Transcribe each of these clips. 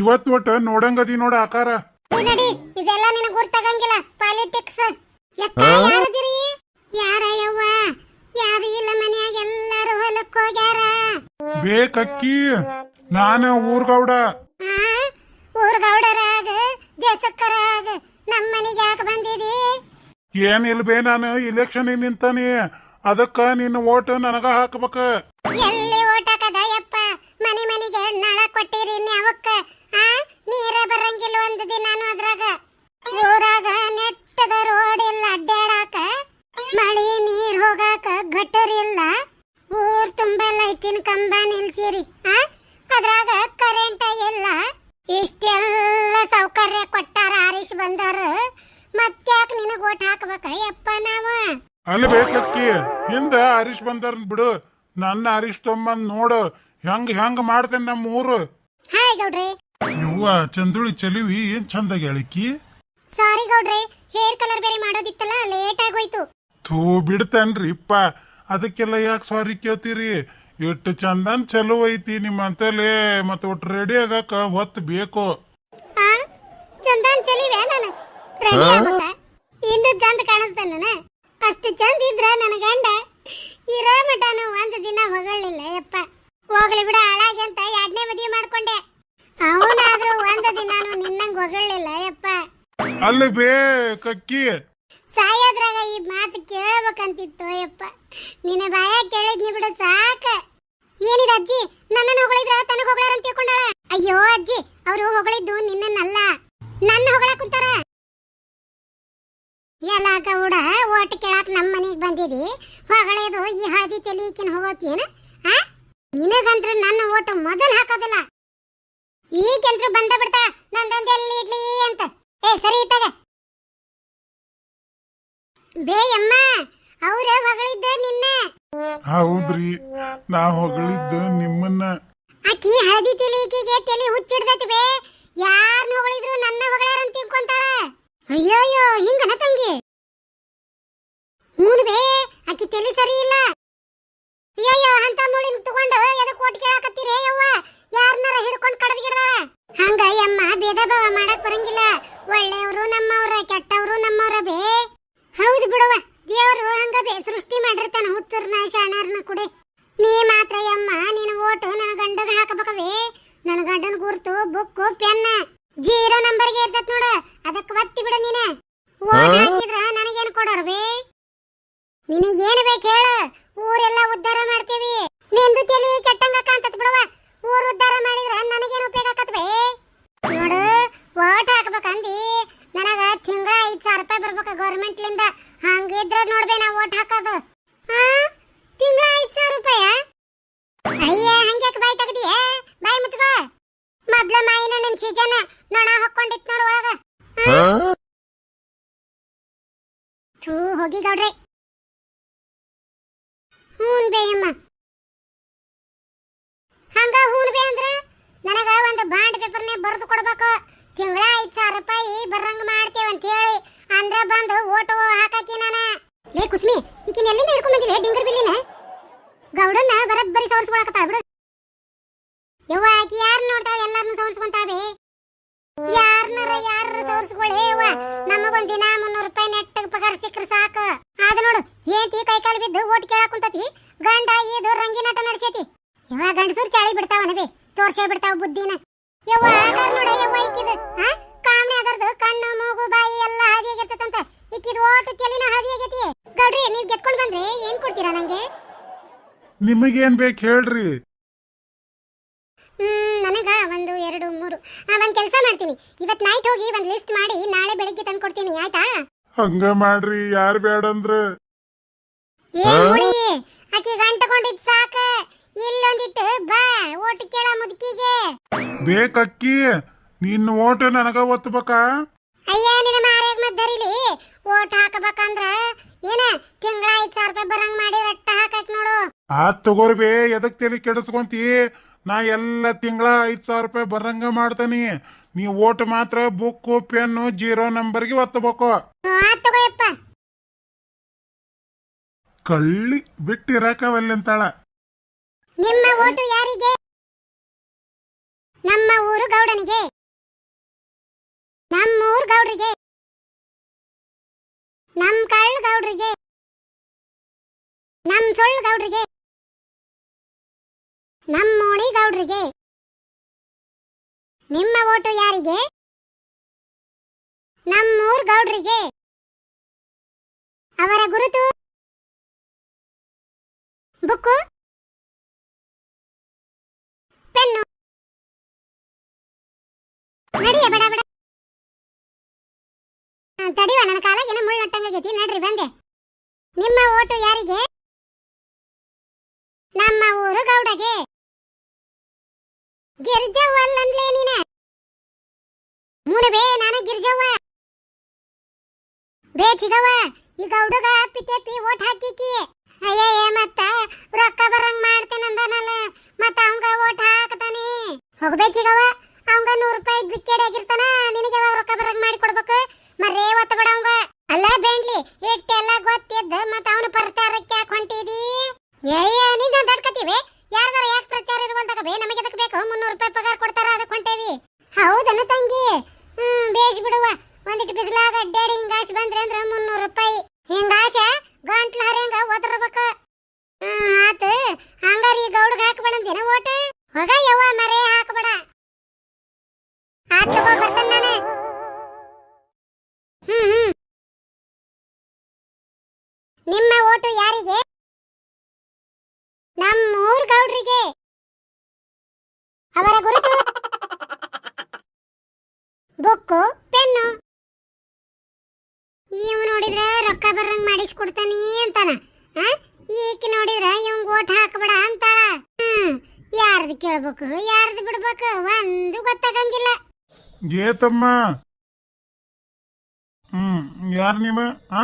ಇವತ್ ಒಟ್ಟ ನೋಡಂಗದಿ ನೋಡ ಆಕಾರ. ನಡಿ ಇದೆಲ್ಲ ನಿನಗ್ ಗೊತ್ತಾಗಂಗಿಲ್ಲ ಪಾಲಿಟಿಕ್ಸ್. ಯಾರದಿರಿ? ಯಾರ ಯವ್ವ ಯಾರು ಇಲ್ಲ ಮನ್ಯಾಗ ಎಲ್ಲಾರು ಹೊಲಕ್ ಹೋಗ್ಯಾರ. ಬೇಕಕ್ಕಿ ನಾನ ಊರ್ಗೌಡ. ಆ ಊರ್ ಗೌಡರಾಗ ದೇಸಕ್ಕರಾಗ ನಮ್ಮ ಮನೆಗೆ ಯಾಕೆ ಬಂದಿದಿ? ಏನ್ ಇಲ್ಬೇ ನಾನು ಇಲೆಕ್ಷನ್ ನಿಂತಾನೆ. ಅದಕ್ಕ ನಿನ್ನ ಓಟ್ ನನಗ ಹಾಕ್ಬೇಕ. ಬರಂಗಿಲ್ಲ ನಾನು ದಿನಾನು ಅದ್ರಾಗ? ಊರಾಗ ನೆಟ್ಟದ ರೋಡ್ ಇಲ್ಲ ಅಡ್ಡಾಡಾಕ. ಮಳಿ ನೀರ್ ಹೋಗಾಕ ಗಟ್ಟರ್ ಇಲ್ಲ. ಊರ್ ತುಂಬಾ ಲೈಟಿನ ಕಂಬ ನಿಲ್ಸಿರಿ ಆ? ಅದ್ರಾಗ ಕರೆಂಟ್ ಇಲ್ಲ. ಇಷ್ಟೆಲ್ಲ ಸೌಕರ್ಯ ಕೊಟ್ಟಾರ ಆರಿಸ್ ಬಂದಾರ. ಮತ್ತ್ಯಾಕ ನಿನಗ್ ಓಟ್ ಹಾಕ್ಬೇಕ ಯಪ್ಪ ನಾವು? ಅಲ್ಲಿ ಬೇಕಕ್ಕಿ ಹಿಂದ ಹರೀಶ್ ಬಂದಾರ ಬಿಡು. ನನ್ನ ಹರೀಶ್ ತೊಂಬಂದ್ ನೋಡು. ಹೆಂಗ್ ಹೆಂಗ್ ಮಾಡ್ತೇನೆ ನಮ್ಮ ಊರು ಹಾಯ್ ಗೌಡ್ರಿ. ಇವ್ವ ಚಂದುಳಿ ಚಲಿವಿ ಏನ್ ಚಂದ ಹೇಳಿಕಿ ಸಾರಿ ಗೌಡ್ರೆ ಹೇರ್ ಕಲರ್ ಬೇರೆ ಮಾಡೋದಿತ್ತಲ್ಲ ಲೇಟ್ ಆಗೋಯ್ತು. ತೂ ಬಿಡ್ತೇನ್ರಿ ಇಪ್ಪ ಅದಕ್ಕೆಲ್ಲ ಯಾಕೆ ಸಾರಿ ಕೇಳ್ತೀರಿ? ಎಷ್ಟು ಚಂದನ್ ಚಲೋ ಐತಿ ನಿಮ್ಮ ಅಂತಲೇ ಮತ್ತೆ ಒಟ್ಟು ರೆಡಿ ಆಗಾಕ ಹೊತ್ತು ಬೇಕು. ಆ? ಚಂದನ್ ಚಲಿವೆ ನಾನು? ರೆಡಿ ಆಗ್ಬೇಕ? ಇನ್ನು ಚಂದ ಕಾಣಿಸ್ತಾನ ಅಷ್ಟು ಚಂದ ಇದ್ರ ನನ್ನ ಗಂಡ. ಇರೋ ಮಟನು ಒಂದು ದಿನ ಹೊಗಳಿಲ್ಲ ಯಪ್ಪ. ಹೋಗ್ಲಿ ಬಿಡ. ಹೊಗಳಿಲ್ಲ ಯಪ್ಪ. ಅಲ್ಲಿ ಬೇಕಕ್ಕಿ ಸಾಯೋದ್ರಾಗ ಈ ಮಾತು ಕೇಳಬೇಕಂತಿತ್ತು ಯಪ್ಪ. ನಿನ್ನ ಬಾಯ ಕೇಳಿದ್ನಿ ಬಿಡು ಸಾಕ. ಏನಿದ ಅಜ್ಜಿ? ನನ್ನನ್ನು ಹೊಗಳಿದ್ರ? ತನಗ ಹೊಗಳಾರ ಅಂತ ತಿಳ್ಕೊಂಡಾಳ? ಅಯ್ಯೋ ಅಜ್ಜಿ ಅವರು ಹೊಗಳಿದ್ದು ನಿನ್ನನ್ನಲ್ಲ. ನನ್ನ ಹೊಗಳ ಕುಂತಾರ? ಎಲ್ಲ ಗೌಡ ಓಟ್ ಕೇಳಾಕ ನಮ್ಮ ಮನೆಗೆ ಬಂದಿದಿ? ಹೊಗಳೇದು ಈ ಹಳದಿ ತೆಲಿಕಿನ ಹೋಗೋತಿಯೇನ ಆ? ನಿನಗಂತ್ರ ನನ್ನ ಓಟ ಮೊದಲು ಹಾಕೋದಿಲ್ಲ. ಈಗಂತ್ರ ಬಂದ ಬಿಡ್ತಾ? ನಂದೊಂದು ಎಲ್ಲಿ ಇಡ್ಲಿ ಅಂತ. ಏ ಸರಿ ತಗ ಬೇಯಮ್ಮ ಅವ್ರ ಹೊಗಳಿದ್ದ ನಿನ್ನ. ಹೌದ್ರಿ ನಾ ಹೊಗಳಿದ್ದ ನಿಮ್ಮನ್ನ. ಆಕಿ ಹಳದಿ ತಿಲಿಕಿಗೆ ತಲೆ ಹುಚ್ಚಿಡ್ದತಿ ಬೇ. ಯಾರನ್ನ ಹೊಗಳಿದ್ರು ನನ್ನ ಹೊಗಳಾರ ಅಂತ ತಿಳ್ಕೊಂತಾಳ. ಅಯ್ಯೋಯ್ಯೋ ಹಿಂಗನ ತಂಗಿ. ಹ್ಞೂ ಬೇ ಆಕಿ ತಲೆ ಸರಿ ಇಲ್ಲ. ಅಯ್ಯಯ್ಯೋ ಅಂತ ಮುಳಿನ ತಗೊಂಡು ಎದಕ್ಕೆ ಓಟ್ ಕೇಳಾಕತ್ತೀರೇ ಯವ್ವ? ಯಾರನ್ನಾರ ಹಿಡ್ಕೊಂಡು ಕಡದ್ ಗಿಡದಾಳ ಹಂಗ ಯಮ್ಮ ಭೇದ ಭಾವ ಮಾಡಕ್ ಬರಂಗಿಲ್ಲ. ಒಳ್ಳೆಯವರು ನಮ್ಮವ್ರ ಕೆಟ್ಟವರು ನಮ್ಮವ್ರ ಬೇ. ಹೌದು ಬಿಡವ್ವ ದೇವರು ಹಂಗ ಬೇ ಸೃಷ್ಟಿ ಮಾಡಿರ್ತಾನ ಹುಚ್ಚರ್ನ ಶಾಣರ್ನ ಕುಡೆ. ನೀ ಮಾತ್ರ ಯಮ್ಮ ನಿನ್ನ ಓಟು ನನ್ನ ಗಂಡಗ ಹಾಕಬೇಕವೇ ನನ್ನ ಗಂಡನ ಗುರ್ತು ಬುಕ್ಕು ಪೆನ್ ಜೀರೋ ನಂಬರ್ಗೆ ಇರ್ತತ್ ನೋಡ ಅದಕ್ಕೆ ಒತ್ತಿ ಬಿಡ ನೀನ. ಓಟ್ ಹಾಕಿದ್ರ ನನಗೇನು ಕೊಡೋರ್ವೇ ನಿನಗೇನು ಬೇಕು ಹೇಳು ಊರೆಲ್ಲ ಉದ್ಧಾರ ಮಾಡ್ತೀವಿ. ನಿಂದು ತಲೆ ಕೆಟ್ಟಂಗ ಕಾಂತತ್ ಬಿಡವ ಊರ್ ಉದ್ಧಾರ ಮಾಡಿದ್ರ ನನಗೇನು ಉಪಯೋಗ ಆಕತ್ವೇ ನೋಡು ಓಟ್ ಹಾಕ್ಬೇಕಂದಿ ನನಗ ತಿಂಗಳ ಐದ್ ಸಾವಿರ ರೂಪಾಯಿ ಬರ್ಬೇಕ ಗೌರ್ಮೆಂಟ್ಲಿಂದ ಹಂಗಿದ್ರ ನೋಡ್ಬೇ ನಾ ಓಟ್ ಹಾಕೋದು ಹಾ ತಿಂಗಳ ಐದ್ ಸಾವಿರ ರೂಪಾಯ ಅಯ್ಯ ಹಂಗ್ಯಾಕೆ ಬಾಯಿ ತೆಗ್ದಿಯ ಬಾಯಿ ಮುಚ್ಕೋ ಮೊದ್ಲ ಮಾಯಿನ ನಿನ್ ಸೀಜನ್ ನೊಣ ಹೊಕ್ಕೊಂಡಿತ್ ನೋಡು ಒಳಗ ಥೂ ಹೋಗಿ ಗೌಡ್ರೆ ಹೂನ್ ಬೇಯಮ್ಮ ಹಂಗ ಹೂನ್ ಬೇ ಅಂದ್ರ ನನಗ ಒಂದು ಬಾಂಡ್ ಪೇಪರ್ನೇ ಕೊಡ್ಬೇಕು. ತಿಂಗಳ ಐದ್ ಸಾವಿರ ರೂಪಾಯಿ ಬರಂಗ ಮಾಡ್ತೇವೆ ಅಂತ ಹೇಳಿ ಅಂದ್ರ ಬಂದು ಓಟು ಹಾಕಾಕಿ ನಾನ. ಲೇ ಕುಸ್ಮಿ, ಈಕಿನ ಎಲ್ಲಿಂದ ಹಿಡ್ಕೊಂಡ್ ಬಂದಿದೆ ಡಿಂಗರ್ ಬಿಲ್ಲಿನ? ಗೌಡನ್ನ ಬರಬ್ಬರಿ ಸವರ್ಸ್ಕೊಳಕತ್ತಾಳ ಬಿಡು. ಯವ್ವ, ಆಕಿ ಯಾರ್ ನೋಡ್ತಾಳ? ಎಲ್ಲಾರನ್ನು ಸವರ್ಸ್ಕೊಂತಾಳೆ ಯಾರನ್ನಾರ ಯಾರ ಸವರ್ಸ್ಕೊಳ್ಳಿ ಯವ್ವ? ನಮಗೊಂದ್ ದಿನ ಮುನ್ನೂರು ರೂಪಾಯಿ ನೆಟ್ಟಗ್ ಪಗಾರ ಸಿಕ್ಕ್ರ ಸಾಕು. ಆದ ನೋಡು, ಏತಿ ಕೈ ಕಾಲು ಬಿದ್ದು ಓಟ್ ಕೇಳಾಕ್ ಗಂಡ ಇದು ರಂಗಿನಾಟ ನಡ್ಸೈತಿ. ಯವ್ವ, ಗಂಡಸೂರ್ ಚಾಳಿ ಬಿಡ್ತಾವ ಬೇ? ತೋರ್ಸೇ ಬಿಡ್ತಾವ ಬುದ್ಧಿನ. ಯವ್ವ ಆಧಾರ್ ನೋಡ ಯವ್ವ ಹಾ ಕಾಮಣಿ ಅದರ್ದು ಕಣ್ಣು ಮೂಗು ಬಾಯಿ ಎಲ್ಲ ಹಳದಿ ಆಗಿರ್ತದಂತ ಈಕಿದ ಓಟು ತೆಲಿನ ಹಾದಿ ಆಗೈತಿ ಗೌಡ್ರಿ ನೀವ್ ಗೆದ್ಕೊಂಡ್ ಬಂದ್ರೆ ಏನ್ ಕೊಡ್ತೀರಾ ನಂಗೆ? ನಿಮಗೇನ್ ಬೇಕು ಹೇಳ್ರಿ. ಹ್ಮ್ ನನಗ ಒಂದು ಎರಡು ಮೂರು. ಆ, ಒಂದ್ ಕೆಲಸ ಮಾಡ್ತೀನಿ. ಇವತ್ ನೈಟ್ ಹೋಗಿ ಒಂದ್ ಲಿಸ್ಟ್ ಮಾಡಿ ನಾಳೆ ಬೆಳಿಗ್ಗೆ ತಂದು ಕೊಡ್ತೀನಿ ಆಯ್ತಾ? ಹಂಗ ಮಾಡ್ರಿ ಯಾರ್ ಬೇಡಂದ್ರ ಏನ್ ಹುಳಿ? ಆಕಿ ಗಂಟಕೊಂಡಿದ್ ಸಾಕ. ಇಲ್ಲೊಂದಿಟ್ಟು ಬಾ ಓಟ್ ಕೇಳ ಮುದುಕಿಗೆ. ಬೇಕಕ್ಕಿ ನಿನ್ನ ಓಟ್ ನನಗ ಒತ್ತಬೇಕಾ ಅಯ್ಯ ನಿನ್ನ ಮಾರ್ಯಾಗ ಮದ್ದರಿಲಿ ಓಟ್ ಹಾಕಬೇಕಂದ್ರ ಏನ ತಿಂಗಳ ಐದ್ ಸಾವಿರ ರೂಪಾಯಿ ಬರಂಗ್ ಮಾಡಿ ರಟ್ಟ ಹಾಕಕ್ ನೋಡು. ಆ ತಗೋರಿ ಬೇ ಎದಕ್ ತಲೆ ಕೆಡಿಸ್ಕೊಂತಿ? ನಾ ಎಲ್ಲ ತಿಂಗಳ ಐದ್ ಸಾವಿರ ರೂಪಾಯಿ ಬರಂಗ ಮಾಡ್ತಾನಿ. ನೀ ಓಟ್ ಮಾತ್ರ ಬುಕ್ಕು ಪೆನ್ನು ಜೀರೋ ನಂಬರ್ಗೆ ಒತ್ತಬೇಕು. ಆತ್ ತಗೋಯಪ್ಪ. ಕಳ್ಳಿ ಬಿಟ್ಟಿರಾಕವಲ್ಲಂತಾಳ ನಿಮ್ಮ ಓಟು ಯಾರಿಗೆ? ನಮ್ಮ ಊರು ಗೌಡನಿಗೆ. ನಮ್ಮ ಊರು ಗೌಡ್ರಿಗೆ. ನಮ್ ಕಳ್ಳ ಗೌಡ್ರಿಗೆ. ನಮ್ ಸೊಳ್ಳು ಗೌಡ್ರಿಗೆ. ನಮ್ಮೋಣಿ ಗೌಡ್ರಿಗೆ. ನಿಮ್ಮ ಓಟು ಯಾರಿಗೆ? ನಮ್ಮ ಊರು ಗೌಡ್ರಿಗೆ. ಅವರ ಗುರುತು? ಬುಕ್ಕು? ನಡಿಯ ತಡಿವ, ನನ್ನ ಕಾಲಾಗಿನ ಮುಳ್ಳು ನಟ್ಟಂಗಾಗೈತಿ ನಡ್ರಿ, ಬಂದೆ. ನಿಮ್ಮ ಓಟು ಯಾರಿಗೆ? ನಮ್ಮ ಊರು ಗೌಡಗೆ. ಗಿರ್ಜವ್ವಲ್ಲಂದ್ಲೇ ನೀನ? ಮೂನಬೇ ನಾನು ಗಿರ್ಜವ್ವ. ಬೇ ಈ ಗೌಡಗ ಪಿತೆಪಿ ಓಟ್ ಹಾಕಿಕಿ. ಅಯ್ಯಯ್ಯ, ಮತ್ತ ರೊಕ್ಕ ಬರಂಗ್ ಮಾಡ್ತೇನಂದನಲ್ಲ. ಮತ್ತ ಅವಂಗ ಓಟ್ ಹಾಕ್ತಾನೆ. ಹೋಗ್ಬೇ, ಚಿಗವ್ವ. ಅವಂಗ ನೂರು ರೂಪಾಯಿ ವಿಕೆಟ್ ಆಗಿರ್ತಾನ, ನಿನಗೆ ಯಾವಾಗ ರೊಕ್ಕ ಬರಂಗ್ ಮಾಡಿ ಕೊಡ್ಬೇಕು? ಮರೇ ಒತ್ತ ಬಿಡ ಅವಂಗ. ಅಲ್ಲ ಬೇಂಡ್ಲಿ ಇಟ್ಟೆಲ್ಲ ಗೊತ್ತಿದ್ದ ಮತ್ತ ಅವನು ಪ್ರಚಾರಕ್ಕೆ ಯಾಕೆ ಹೊಂಟಿದಿ? ಏಯ್ಯ ನಿಂದ ದಡ್ಕತೀವಿ ಯಾರ್ದಾರ ಯಾಕೆ ಪ್ರಚಾರ ಇರುವಂತಾಗ ಬೇ, ನಮಗೆ ಅದಕ್ಕೆ ಬೇಕು? ಮುನ್ನೂರು ರೂಪಾಯಿ ಪಗಾರ ಕೊಡ್ತಾರ ಅದಕ್ಕೆ ಹೊಂಟೇವಿ. ಹೌದನ ತಂಗಿ. ಹ್ಮ್, ಬೇಜ್ ಬಿಡುವ. ಒಂದಿಟ್ಟು ಬಿಸಿಲಾಗ ಅಡ್ಡಾಡಿ ಹಿಂಗಾಶ ಬಂದ್ರೆ ಅಂದ್ರೆ ಮುನ್ನೂರು ರೂಪಾಯಿ. ಹಿಂಗಾಶ ಗಂಟ್ಲ ಹರಿಯಂಗ ಒದರ್ಬೇಕು. ಹ್ಮ್, ಆತ ಹಂಗಾರ ಈ ಗೌಡ್ಗ ಹಾಕ್ಬೇಡಂದಿನ ಓಟ? ಹೊಗ ಯವ್ವ ಮರೇ ಹಾಕ್ಬೇಡ. ನಿಮ್ಮ ಓಟು ಯಾರಿಗೆ? ನಮ್ಮೂರ್ ಗೌಡ್ರಿಗೆ. ಅವರ ಗುರುತು. Book, pen. ಇವ್ ನೋಡಿದ್ರ ರೊಕ್ಕ ಬರಂಗ್ ಮಾಡಿಸ್ಕೊಡ್ತಾನಿ ಅಂತಾನ? ಈಕಿ ನೋಡಿದ್ರ ಇವಂಗ್ ಓಟ್ ಹಾಕಬೇಡ ಅಂತಾಳ. ಹ್ಮ್, ಯಾರ್ದು ಕೇಳ್ಬೇಕು, ಯಾರ್ದು ಬಿಡ್ಬೇಕು, ಒಂದು ಗೊತ್ತಾಗಂಗಿಲ್ಲ. ಏತಮ್ಮ? ಹ್ಮ್, ಯಾರು ನಿಮ್ಮ ಹಾ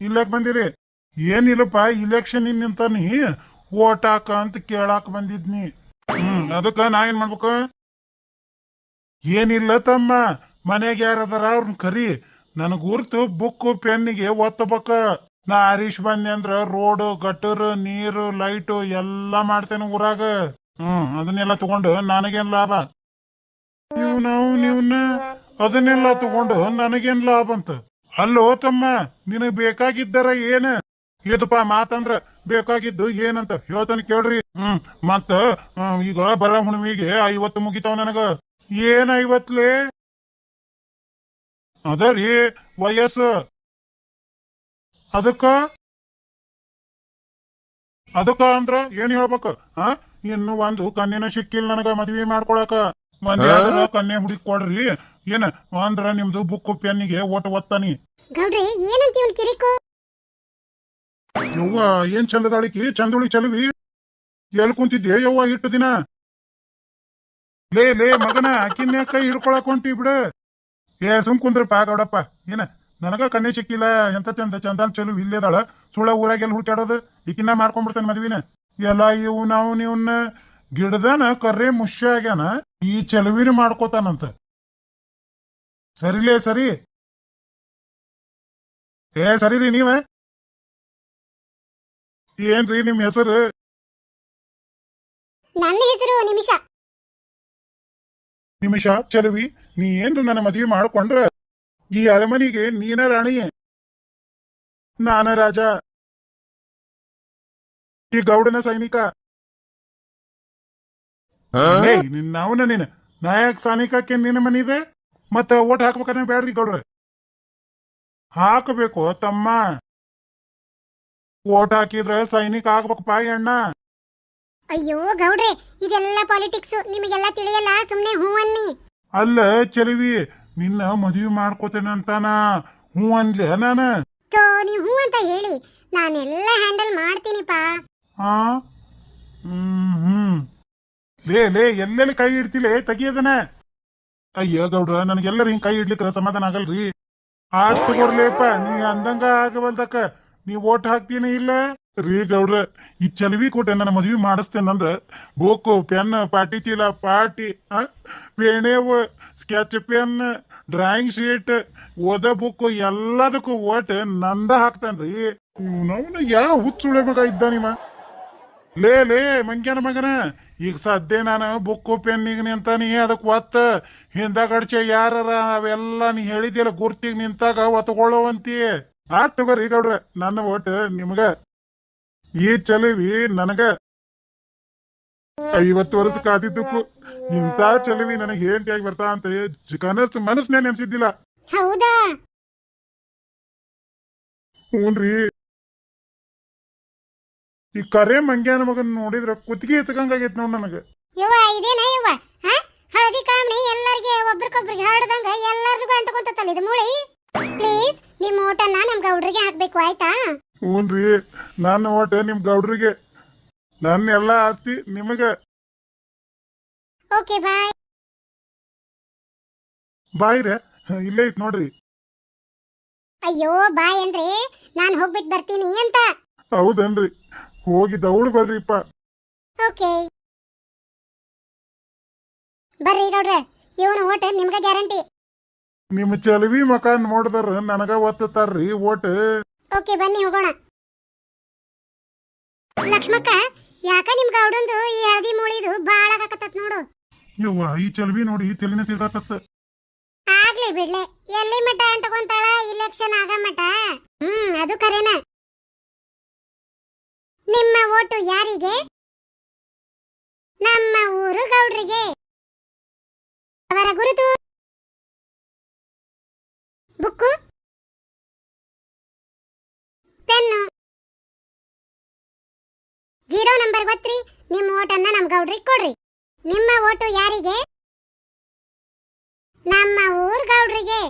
ಇಲ್ಲಕ್ ಬಂದಿರಿ? ಏನಿಲ್ಲಪ್ಪ ಇಲೆಕ್ಷನ್ ನಿಂತಾನಿ ಓಟ್ ಹಾಕ ಅಂತ ಕೇಳಾಕ ಬಂದಿದ್ನಿ. ಹ್ಮ್, ಅದಕ್ಕ ನಾ ಏನ್ ಮಾಡ್ಬೇಕು? ಏನಿಲ್ಲ ತಮ್ಮ. ಮನೆಗೆ ಯಾರದಾರ ಅವ್ರನ್ನ ಕರಿ. ನನಗ್ ಗುರ್ತು ಬುಕ್ ಪೆನ್ನಿಗೆ ಒತ್ತಬೇಕ. ನಾ ಹರೀಶ್ ಬಂದೆ ಅಂದ್ರ ರೋಡ್ ಗಟ್ಟರ್ ನೀರು, ಲೈಟು ಎಲ್ಲಾ ಮಾಡ್ತೇನೆ ಊರಾಗ. ಹ್ಮ್, ಅದನ್ನೆಲ್ಲ ತಗೊಂಡು ನನಗೇನ್ ಲಾಭ? ನೀವು ನಾವು, ನೀವನ್ನ ಅದನ್ನೆಲ್ಲ ತಗೊಂಡು ನನಗೇನ್ ಲಾಭ ಅಂತ? ಅಲ್ಲೋ ತಮ್ಮ, ನಿನಗ್ ಬೇಕಾಗಿದ್ದರ ಏನ? ಇದಪ್ಪ ಮಾತಂದ್ರ ಬೇಕಾಗಿದ್ದು ಏನಂತ? ಹೇಳ್ತಾನ ಕೇಳ್ರಿ. ಹ್ಮ್, ಮತ್ತ ಈಗ ಬರ ಹುಣ್ಣಿಮೆಗೆ ಐವತ್ತು ಮುಗಿತಾವ ನನಗ. ಏನ್ ಐವತ್ಲೆ? ಅದರಿ ವಯಸ್ಸು. ಅದಕ್ಕ? ಅದಕ್ಕ ಅಂದ್ರ ಏನ್ ಹೇಳ್ಬೇಕ? ಆ, ಇನ್ನು ಒಂದು ಕಣ್ಣಿನ ಸಿಕ್ಕಿಲ್ಲ ನನಗ ಮದ್ವಿ ಮಾಡ್ಕೊಳಕ. ಒಂದ್ ಯಾವ್ದಾರ ಕನ್ಯೆ ಹುಡುಕ್ ಕೊಡ್ರಿ ಏನ ಅಂದ್ರ ನಿಮ್ದು ಬುಕ್ ಪೆನ್ನಿಗೆ ಓಟ್ ಒತ್ತಾನಿ. ಗೌಡ್ರಿ ಏನಂತ ಇವನ್ ಕಿರಿಕು? ಯವ್ವ ಏನ್ ಚಂದದಾಳಿಕಿ ಚಂದುಳಿ ಚಲುವಿ. ಎಲ್ ಕುಂತಿದ್ದೆ ಯವ್ವ ಇಟ್ಟು ದಿನ? ಲೇ ಲೇ ಮಗನ ಅಕ್ಕಿನ ಕೈ ಹಿಡ್ಕೊಳಕ್ ಹೊಂಟಿ ಬಿಡು. ಏ ಸುಮ್ ಕುಂದ್ರಪ್ಪ ಗೌಡಪ್ಪ. ಏನ ನನಗ ಕನ್ಯೆ ಸಿಕ್ಕಿಲ್ಲ. ಎಂತ ಚಂದ ಚಂದನ್ ಚಲುವಿ ಇಲ್ಲೇದಾಳ ಸುಳ ಊರಾಗೆಲ್ಲ ಹುಡ್ಕಾಡೋದು ಈಕಿನ್ನ ಮಾಡ್ಕೊಂಡ್ಬಿಡ್ತಾನೆ ಮದ್ವಿನ. ಎಲ್ಲ ಇವು ನಾವು ನೀವನ್ನ. ಗಿಡದನ ಕರ್ರೆ ಮುಷ್ಯ ಆಗ್ಯಾನ ಈ ಚೆಲುವಿನ ಮಾಡ್ಕೋತಾನಂತ. ಸರಿಲೇ ಸರಿ. ಏ ಸರಿ ರೀ ನೀವ? ಏನ್ರಿ ನಿಮ್ ಹೆಸರು? ನನ್ನ ಹೆಸರು ನಿಮಿಷ. ನಿಮಿಷ ಚಲುವಿ ನೀ ಏನ್ರಿ ನನ್ನ ಮದ್ವಿ ಮಾಡ್ಕೊಂಡ್ರ? ಈ ಅರಮನಿಗೆ ನೀನ ರಾಣಿ ನಾನ ರಾಜ. ಈ ಗೌಡನ ಸೈನಿಕ. ಏಯ್, ನೀನ. ನಾಯಕ್ ಸೈನಿಕಕ್ಕೆ ನಿನ್ನ ಮನಿದೆ ಮತ್ತ ಓಟ್ ಹಾಕ್ಬೇಕನ್ನ ಬೇಡ್ರಿ ಗೌಡ್ರ. ಹಾಕಬೇಕು ತಮ್ಮ. ಓಟ್ ಹಾಕಿದ್ರೆ ಸೈನಿಕ ಆಗ್ಬೇಕಪ್ಪ ಅಣ್ಣ. ಅಯ್ಯೋ ಗೌಡ್ರೆ ಇದೆಲ್ಲ ಪಾಲಿಟಿಕ್ಸ್ ನಿಮಗೆಲ್ಲ ತಿಳಿಯಲ್ಲ? ಸುಮ್ನೆ ಹೂ ಅನ್ನಿ. ಅಲ್ಲ ಚೆಲುವಿ. ನಿನ್ನ ಮದ್ವಿ ಮಾಡ್ಕೋತೇನಂತಾನ ಹ್ಞೂ ಅನ್ಲಿ ನಾನು. ತೋ ನೀವು ಹೂ ಅಂತ ಹೇಳಿ. ನಾನೆಲ್ಲ ಹ್ಯಾಂಡಲ್ ಮಾಡ್ತೀನಿಪ್ಪ. ಹ್ಮ್ ಹ್ಮ್. ಲೇ ಲೇ, ಎಲ್ಲೆಲ್ಲಿ ಕೈ ಇಡ್ತಿಲೆ? ತೆಗಿಯದನ ಅಯ್ಯ ಗೌಡ್ರ, ನನಗೆಲ್ಲರೂ ಹಿಂಗ್ ಕೈ ಇಡ್ಲಿಕ್ಕೆ ಸಮಾಧಾನ ಆಗಲ್ರಿ? ಆತ್ ತಗೋರ್ಲೇಪ ನೀ ಅಂದಂಗ ಆಗವಲ್ದಕ್ಕ. ನೀ ಓಟ್ ಹಾಕ್ತೀನಿ ಇಲ್ಲ? ರೀ ಗೌಡ್ರ, ಈ ಚಲವಿ ಕೊಟ್ಟೆ ನನ್ನ ಮದ್ವಿ ಮಾಡಿಸ್ತೇನಂದ್ರ ಬೋಕು, ಪೆನ್, ಪಾಟಿ ಚೀಲ, ಪಾಟಿ ಪೇಣೆವು ಸ್ಕೆಚ್ ಪೆನ್, ಡ್ರಾಯಿಂಗ್ ಶೀಟ್, ಓದ ಬುಕ್ ಎಲ್ಲದಕ್ಕೂ ಓಟ್ ನಂದ ಹಾಕ್ತಾನ್ರಿ. ಅವನು ಯಾವ ಹುಚ್ಚುಳಬೇಕಾಗಿದ್ದ ನಿಮ್ಮ ಲೇ ಲೇ ಮಂಗ್ಯನ ಮಗನ ಈಗ ಸದ್ಯ ನಾನು ಬುಕ್ಕು ನಿಂತ ನೀ ಅದಕ್ಕೆ ಒತ್ತ. ಹಿಂದಗಡ್ಚೆ ಯಾರ ಅವೆಲ್ಲ ನೀ ಹೇಳಿದಿಲ್ಲ ಗುರ್ತಿಗೆ ನಿಂತಾಗ ಒತ್ಕೊಳ್ಳೋವಂತಿ. ಆತ್ ತಗೋರಿ ಗೌಡ್ರ ನನ್ನ ಓಟ್ ನಿಮ್ಗ. ಈ ಚಲುವಿ ನನಗ ಐವತ್ತು ವರ್ಷ ಕಾದಿದ್ದಕ್ಕೂ ಇಂತ ಚಲುವಿ ನನಗೆ ಆಗಿ ಬರ್ತಾ ಅಂತ ಕನಸು ಮನಸ್ನೇ ನೆನ್ಸಿದ್ದಿಲ್ಲ. ಹೌದಾ? ಹ್ಞೂನ್ರಿ. ಈ ಕರೆ ಮಂಗ್ಯಾನ ಮಗನ್ ನೋಡಿದ್ರೆ ಕುತ್ತಿಗೆ ಹೆಚ್ಚಕಂಗಾಗೈತಿ ನೋಡ್ ನನಗೆ. ಯವ್ವ ಇದೇನ ಯವ್ವ? ಹಾ? ಹಳದಿ ಕಾಮಣಿ ಎಲ್ಲರಿಗೆ ಒಬ್ರಿಗೊಬ್ರಿಗೆ ಹರಡ್ದಂಗ ಎಲ್ಲರಿಗೂ ಅಂಟ್ಕೊಂತಲ್ಲ ಇದು ಮೂಳಿ? ಪ್ಲೀಸ್ ನಿಮ್ಮ ಓಟನ್ನ ನಮ್ ಗೌಡ್ರಿಗೆ ಹಾಕ್ಬೇಕು ಆಯ್ತಾ? ಹ್ಞೂನ್ರಿ ನನ್ನ ಓಟ್ ನಿಮ್ ಗೌಡ್ರಿಗೆ. ನನ್ನ ಎಲ್ಲಾ ಆಸ್ತಿ ನಿಮಗೆ. ಓಕೆ ಬಾಯ್ ಬಾಯ್ರೆ ಇಲ್ಲೇ ಐತ್ ನೋಡ್ರಿ. ಅಯ್ಯೋ ಬಾಯ್ ಅಂದ್ರೆ ನಾನ್ ಹೋಗ್ಬಿಟ್ಟು ಬರ್ತೀನಿ ಅಂತ. ಹೌದನ್ರಿ. ಹೋಗಿ ದೌಡ್ ಬರ್ರಿಪ್ಪ. ಓಕೆ. ಬರ್ರಿ ಗೌಡ್ರೆ ಇವನ ಓಟ್ ನಿಮ್ಗೆ ಗ್ಯಾರಂಟಿ. ನಿಮ್ಮ ಚಲವಿ ಮಕ ನೋಡಿದ್ರ ನನಗ ಒತ್ತತಾರ್ರಿ ಓಟ್. ಓಕೆ ಬನ್ನಿ ಹೋಗೋಣ. ಲಕ್ಷ್ಮಕ್ಕ ಯಾಕ ನಿಮ್ ಅವಡೊಂದು ಈ ಹಳದಿ ಮೂಳಿದು ಬಾಳ ಆಗಕತ್ತತ್ ನೋಡು. ಯವ್ವ ಈ ಚಲವಿ ನೋಡಿ ತಲೆನ ತಿರ್ಗಾಕತ್ತ. ಆಗ್ಲಿ ಬಿಡ್ಲೆ ಎಲ್ಲಿ ಮಠ ಅಂಟ್ಕೊಂತಾಳ ಇಲೆಕ್ಷನ್ ಆಗ ಮಠ? ಹ್ಮ್ ಅದು ಕರೆನ. ಓಟು ಯಾರಿಗೆ? ನಮ್ಮ ಊರು ಗೌಡ್ರಿಗೆ. ಅವರ ಗುರುತು. ಬುಕ್ಕು. ಪೆನ್ನು. ಜೀರೋ ನಂಬರ್ ಗೊತ್ತ್ರಿ. ನಿಮ್ಮ ಓಟನ್ನ ನಮ್ಮ ಗೌಡ್ರಿಗೆ ಕೊಡ್ರಿ. ನಿಮ್ಮ ಓಟು ಯಾರಿಗೆ? ನಮ್ಮ ಊರ್ ಗೌಡ್ರಿಗೆ.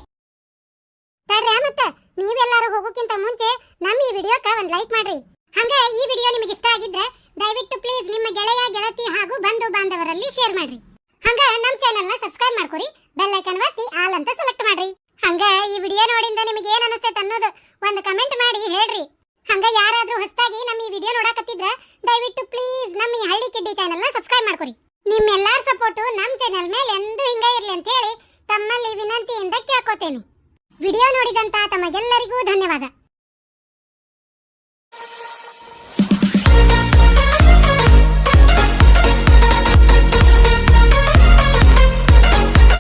ತಡ್ರಿ ಮತ್ತ. ನೀವೆಲ್ಲರೂ ಹೋಗೋಕ್ಕಿಂತ ಮುಂಚೆ ನಮ್ಮ ಈ ವಿಡಿಯೋಕ್ಕೆ ಒಂದು ಲೈಕ್ ಮಾಡ್ರಿ. ಹಂಗ ಈ ವಿಡಿಯೋ ನಿಮಗೆ ಇಷ್ಟ ಆಗಿದ್ರೆ ದಯವಿಟ್ಟು ಪ್ಲೀಸ್ ನಿಮ್ಮ ಗೆಳೆಯ, ಗೆಳತಿ ಹಾಗೂ ಬಂಧು ಬಾಂಧವರಲ್ಲಿ ಶೇರ್ ಮಾಡ್ರಿ. ಹಂಗ ನಮ್ಮ ಚಾನೆಲ್ನ ಸಬ್ಸ್ಕ್ರೈಬ್ ಮಾಡ್ಕೊರಿ ಬೆಲ್ ಐಕನ್ ಒತ್ತಿ ಆಲ್ ಅಂತ ಸೆಲೆಕ್ಟ್ ಮಾಡ್ರಿ. ಹಂಗ ಈ ವಿಡಿಯೋ ನೋಡಿಂದ ನಿಮಗೆ ಏನ್ ಅನಿಸ್ತೈತೆ ಅನ್ನೋದು ಒಂದು ಕಮೆಂಟ್ ಮಾಡಿ ಹೇಳ್ರಿ. ಹಂಗ ಯಾರಾದ್ರೂ ಹೊಸದಾಗಿ ನಮ್ಮ ಈ ವಿಡಿಯೋ ನೋಡಕತ್ತಿದ್ರೆ ದಯವಿಟ್ಟು ಪ್ಲೀಸ್ ನಮ್ಮ ಈ ಹಳ್ಳಿ ಕಿಡ್ಡಿ ಚಾನೆಲ್ನ ಸಬ್ಸ್ಕ್ರೈಬ್ ಮಾಡ್ಕೊರಿ. ನಿಮ್ಮೆಲ್ಲಾರ ಸಪೋರ್ಟು ನಮ್ಮ ಚಾನೆಲ್ ಮೇಲೆ ಎಂದೂ ಹಿಂಗ ಇರ್ಲಿ ಅಂತ ಹೇಳಿ ತಮ್ಮಲ್ಲಿ ವಿನಂತಿಯಿಂದ ಕೇಳ್ಕೊತೇನೆ. ವಿಡಿಯೋ ನೋಡಿದಂತ ತಮಗೆಲ್ಲರಿಗೂ ಧನ್ಯವಾದ.